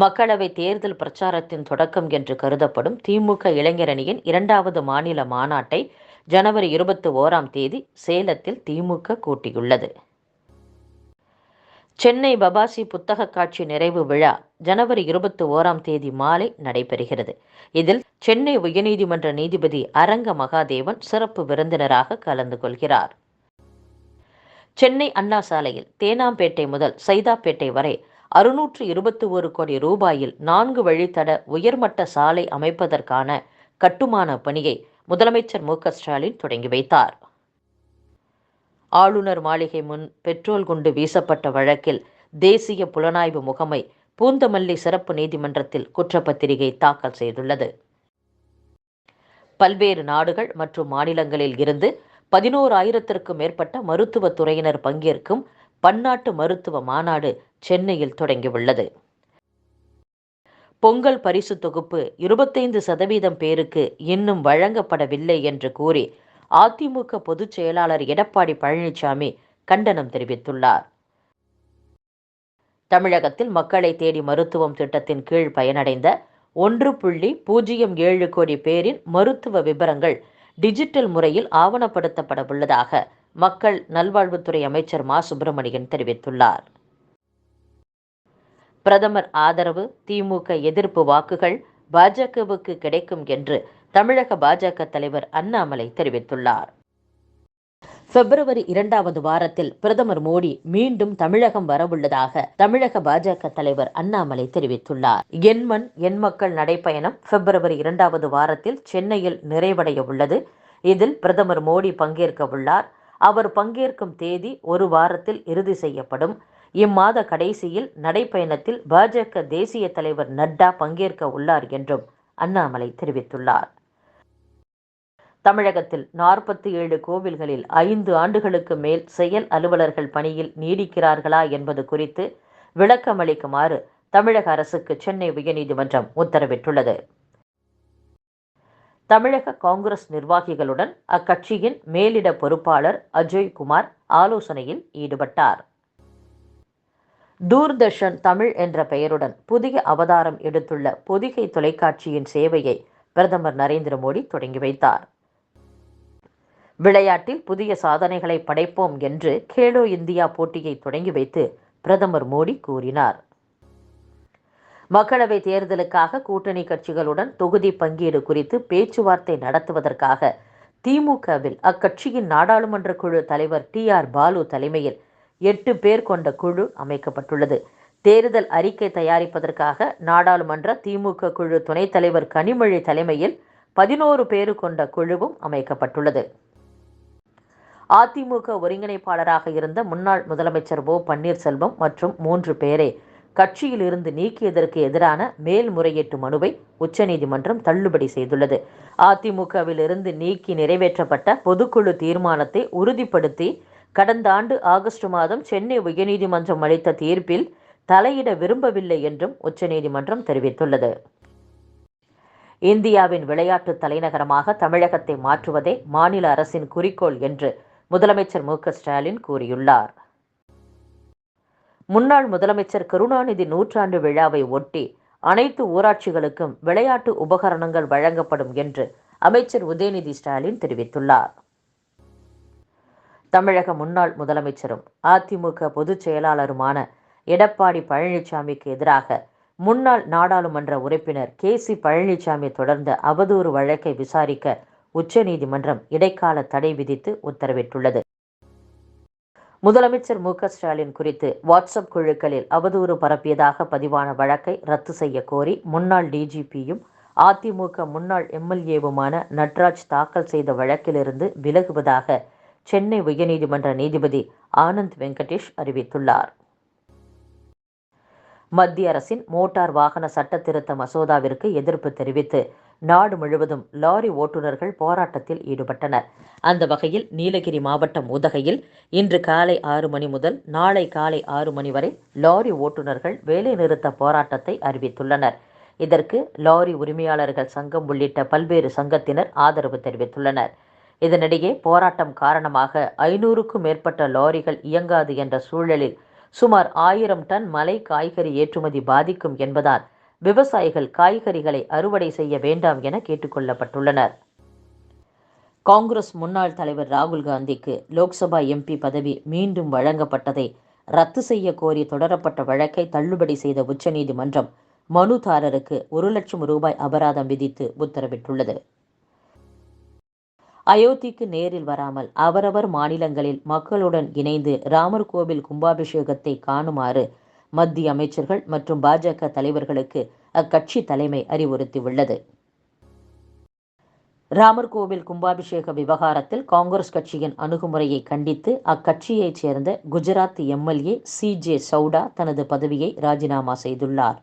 மக்களவை தேர்தல் பிரச்சாரத்தின் தொடக்கம் என்று கருதப்படும் திமுக இளைஞரணியின் இரண்டாவது மாநில மாநாட்டை ஜனவரி இருபத்தி ஓராம் தேதி சேலத்தில் திமுக கூட்டியுள்ளது. சென்னை பபாசி புத்தக காட்சி நிறைவு விழா ஜனவரி இருபத்தி ஓராம் தேதி மாலை நடைபெறுகிறது. இதில் சென்னை உயர்நீதிமன்ற நீதிபதி அரங்க மகாதேவன் சிறப்பு விருந்தினராக கலந்து கொள்கிறார். சென்னை அண்ணா சாலையில் தேனாம்பேட்டை முதல் சைதாப்பேட்டை வரை அறுநூற்று இருபத்தி ஒரு கோடி ரூபாயில் நான்கு வழித்தட உயர்மட்ட சாலை அமைப்பதற்கான கட்டுமான பணியை முதலமைச்சர் மு ஸ்டாலின் தொடங்கி வைத்தார். ஆளுநர் மாளிகை முன் பெட்ரோல் குண்டு வீசப்பட்ட வழக்கில் தேசிய புலனாய்வு முகமை பூந்தமல்லி சிறப்பு நீதிமன்றத்தில் குற்றப்பத்திரிகை தாக்கல் செய்துள்ளது. பல்வேறு நாடுகள் மற்றும் மாநிலங்களில் இருந்து பதினோராயிரத்திற்கும் மேற்பட்ட மருத்துவத் துறையினர் பங்கேற்கும் பன்னாட்டு மருத்துவ மாநாடு சென்னையில் தொடங்கியுள்ளது. பொங்கல் பரிசு தொகுப்பு இருபத்தைந்து சதவீதம் பேருக்கு இன்னும் வழங்கப்படவில்லை என்று கூறி அதிமுக பொதுச் செயலாளர் எடப்பாடி பழனிசாமி கண்டனம் தெரிவித்துள்ளார். தமிழகத்தில் மக்களை தேடி மருத்துவம் திட்டத்தின் கீழ் பயனடைந்த ஒன்று புள்ளி பூஜ்ஜியம் ஏழு கோடி பேரின் மருத்துவ விவரங்கள் டிஜிட்டல் முறையில் ஆவணப்படுத்தப்பட உள்ளதாக மக்கள் நல்வாழ்வுத்துறை அமைச்சர் மா. சுப்பிரமணியன் தெரிவித்துள்ளார். பிரதமர் ஆதரவு திமுக எதிர்ப்பு வாக்குகள் பாஜகவுக்கு கிடைக்கும் என்று தமிழக பாஜக தலைவர் அண்ணாமலை தெரிவித்துள்ளார். பிப்ரவரி இரண்டாவது வாரத்தில் பிரதமர் மோடி மீண்டும் தமிழகம் வரவுள்ளதாக தமிழக பாஜக தலைவர் அண்ணாமலை தெரிவித்துள்ளார். எண்மண் எண் மக்கள் நடைப்பயணம் பிப்ரவரி இரண்டாவது வாரத்தில் சென்னையில் நிறைவடைய உள்ளது. இதில் பிரதமர் மோடி பங்கேற்க உள்ளார் அவர் பங்கேற்கும் தேதி ஒரு வாரத்தில் இறுதி செய்யப்படும். இம்மாத கடைசியில் நடைப்பயணத்தில் பாஜக தேசிய தலைவர் நட்டா பங்கேற்க உள்ளார் என்றும் அண்ணாமலை தெரிவித்துள்ளார். தமிழகத்தில் நாற்பத்தி ஏழு கோவில்களில் ஐந்து ஆண்டுகளுக்கு மேல் செயல் அலுவலர்கள் பணியில் நீடிக்கிறார்களா என்பது குறித்து விளக்கமளிக்குமாறு தமிழக அரசுக்கு சென்னை உயர்நீதிமன்றம் உத்தரவிட்டுள்ளது. தமிழக காங்கிரஸ் நிர்வாகிகளுடன் அக்கட்சியின் மேலிட பொறுப்பாளர் அஜய் குமார் ஆலோசனையில் ஈடுபட்டார். தூர்தர்ஷன் தமிழ் என்ற பெயருடன் புதிய அவதாரம் எடுத்துள்ள பொதிகை தொலைக்காட்சியின் சேவையை பிரதமர் நரேந்திர மோடி தொடங்கி வைத்தார். விளையாட்டில் புதிய சாதனைகளை படைப்போம் என்று கேலோ இந்தியா போட்டியை தொடங்கி வைத்து பிரதமர் மோடி கூறினார். மக்களவை தேர்தலுக்காக கூட்டணி கட்சிகளுடன் தொகுதி பங்கீடு குறித்து பேச்சுவார்த்தை நடத்துவதற்காக திமுகவில் அக்கட்சியின் நாடாளுமன்ற குழு தலைவர் டி ஆர் பாலு தலைமையில் எட்டு பேர் கொண்ட குழு அமைக்கப்பட்டுள்ளது. தேர்தல் அறிக்கை தயாரிப்பதற்காக நாடாளுமன்ற திமுக குழு துணைத் தலைவர் கனிமொழி தலைமையில் பதினோரு பேரு கொண்ட குழுவும் அமைக்கப்பட்டுள்ளது. அதிமுக ஒருங்கிணைப்பாளராக இருந்த முன்னாள் முதலமைச்சர் ஓ பன்னீர்செல்வம் மற்றும் மூன்று பேரை கட்சியிலிருந்து நீக்கியதற்கு எதிரான மேல்முறையீட்டு மனுவை உச்சநீதிமன்றம் தள்ளுபடி செய்துள்ளது. அதிமுகவில் இருந்து நீக்கி நிறைவேற்றப்பட்ட பொதுக்குழு தீர்மானத்தை உறுதிப்படுத்தி கடந்த ஆண்டு ஆகஸ்ட் மாதம் சென்னை உயர்நீதிமன்றம் அளித்த தீர்ப்பில் தலையிட விரும்பவில்லை என்றும் உச்சநீதிமன்றம் தெரிவித்துள்ளது. இந்தியாவின் விளையாட்டு தலைநகரமாக தமிழகத்தை மாற்றுவதே மாநில அரசின் குறிக்கோள் என்று முதலமைச்சர் மு ஸ்டாலின் கூறியுள்ளார். முன்னாள் முதலமைச்சர் கருணாநிதி நூற்றாண்டு விழாவை ஒட்டி அனைத்து ஊராட்சிகளுக்கும் விளையாட்டு உபகரணங்கள் வழங்கப்படும் என்று அமைச்சர் உதயநிதி ஸ்டாலின் தெரிவித்துள்ளார். தமிழக முன்னாள் முதலமைச்சரும் அதிமுக பொதுச் செயலாளருமான எடப்பாடி பழனிசாமிக்கு எதிராக முன்னாள் நாடாளுமன்ற உறுப்பினர் கே சி பழனிசாமி தொடர்ந்த அவதூறு வழக்கை விசாரிக்க உச்சநீதிமன்றம் இடைக்கால தடை விதித்து உத்தரவிட்டுள்ளது. முதலமைச்சர் மு ஸ்டாலின் குறித்து வாட்ஸ்அப் குழுக்களில் அவதூறு பரப்பியதாக பதிவான வழக்கை ரத்து செய்ய கோரி முன்னாள் டிஜிபியும் அதிமுக முன்னாள் எம்எல்ஏவுமான நட்ராஜ் தாக்கல் செய்த வழக்கிலிருந்து விலகுவதாக சென்னை உயர்நீதிமன்ற நீதிபதி ஆனந்த் வெங்கடேஷ் அறிவித்துள்ளார். மத்திய அரசின் மோட்டார் வாகன சட்ட திருத்த மசோதாவிற்கு எதிர்ப்பு தெரிவித்து நாடு முழுவதும் லாரி ஓட்டுநர்கள் போராட்டத்தில் ஈடுபட்டனர். அந்த வகையில் நீலகிரி மாவட்டம் உதகையில் இன்று காலை ஆறு மணி முதல் நாளை காலை ஆறு மணி வரை லாரி ஓட்டுநர்கள் வேலைநிறுத்த போராட்டத்தை அறிவித்துள்ளனர். இதற்கு லாரி உரிமையாளர்கள் சங்கம் உள்ளிட்ட பல்வேறு சங்கத்தினர் ஆதரவு தெரிவித்துள்ளனர். இதனிடையே போராட்டம் காரணமாக ஐநூறுக்கும் மேற்பட்ட லாரிகள் இயங்காது என்ற சூழலில் சுமார் ஆயிரம் டன் மலை காய்கறி ஏற்றுமதி பாதிக்கும் என்பதால் விவசாயிகள் காய்கறிகளை அறுவடை செய்ய வேண்டாம் என கேட்டுக்கொள்ளப்பட்டுள்ளனர். காங்கிரஸ் முன்னாள் தலைவர் ராகுல் காந்திக்கு லோக்சபா எம்பி பதவி மீண்டும் வழங்கப்பட்டதை ரத்து செய்ய கோரி தொடரப்பட்ட வழக்கை தள்ளுபடி செய்த உச்சநீதிமன்றம் மனுதாரருக்கு ஒரு லட்சம் ரூபாய் அபராதம் விதித்து உத்தரவிட்டுள்ளது. அயோத்திக்கு நேரில் வராமல் அவரவர் மாநிலங்களில் மக்களுடன் இணைந்து ராமர் கோவில் கும்பாபிஷேகத்தை காணுமாறு மத்திய அமைச்சர்கள் மற்றும் பாஜக தலைவர்களுக்கு அக்கட்சி தலைமை அறிவுறுத்தியுள்ளது. ராமர் கோவில் கும்பாபிஷேக விவகாரத்தில் காங்கிரஸ் கட்சியின் அணுகுமுறையை கண்டித்து அக்கட்சியைச் சேர்ந்த Gujarat MLA C J Chavda தனது பதவியை ராஜினாமா செய்துள்ளார்.